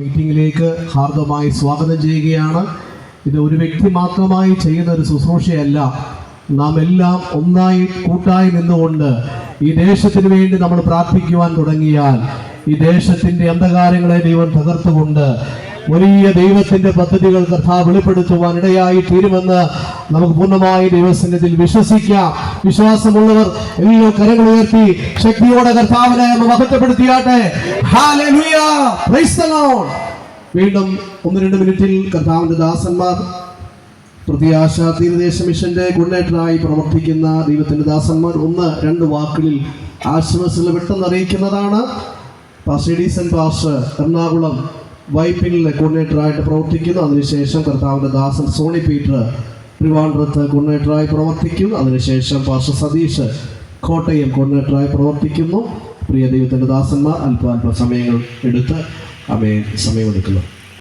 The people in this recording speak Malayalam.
മീറ്റിംഗിലേക്ക് ഹാർദമായി സ്വാഗതം ചെയ്യുകയാണ്. ഇത് ഒരു വ്യക്തി മാത്രമായി ചെയ്യുന്ന ഒരു ശുശ്രൂഷയല്ല. നാം എല്ലാം ഒന്നായി കൂട്ടായി നിന്നുകൊണ്ട് ഈ ദേശത്തിന് വേണ്ടി നമ്മൾ പ്രാർത്ഥിക്കുവാൻ തുടങ്ങിയാൽ ഈ ദേശത്തിന്റെ അന്ധകാരങ്ങളെ ദൈവം തകർത്തുകൊണ്ട് വലിയ ദൈവത്തിന്റെ പദ്ധതികൾ കർത്താവ് വെളിപ്പെടുത്തുവാൻ ഇടയായി തീരുമെന്ന് നമുക്ക് പൂർണമായി ദൈവസന്നിധിയിൽ വിശ്വസിക്കാം. വിശ്വാസമുള്ളവർ എല്ലാം കരങ്ങൾ ഉയർത്തി ശക്തിയോടെ കർത്താവിനെ മഹത്വപ്പെടുത്തിയാട്ടെ. വീണ്ടും ഒന്ന് രണ്ട് മിനിറ്റിൽ കർത്താവിന്റെ ദാസന്മാർ പ്രത്യാശ തീരദേശ മിഷന്റെ ഗുണേറ്ററായി പ്രവർത്തിക്കുന്ന ദൈവത്തിന്റെ ദാസന്മാർ ഒന്ന് രണ്ട് വാക്കുകളിൽ ആശംസകൾ പെട്ടെന്ന് അറിയിക്കുന്നതാണ്. പാസ്റ്റഡീസൻ പാസ് എറണാകുളം വൈപ്പിനിലെ കോർഡിനേറ്ററായിട്ട് പ്രവർത്തിക്കുന്നു. അതിനുശേഷം കർത്താവിന്റെ ദാസൻ സോണി പീറ്റർ ട്രിവാൻഡ്രത്ത് കോർഡിനേറ്ററായി പ്രവർത്തിക്കും. അതിനുശേഷം പാർശ്വ സതീഷ് കോട്ടയം കോർഡിനേറ്ററായി പ്രവർത്തിക്കുന്നു. പ്രിയ ദൈവത്തിന്റെ ദാസന്മാർ അല്പ അല്പ സമയങ്ങൾ എടുത്ത് അവയെ സമയമെടുക്കുന്നു.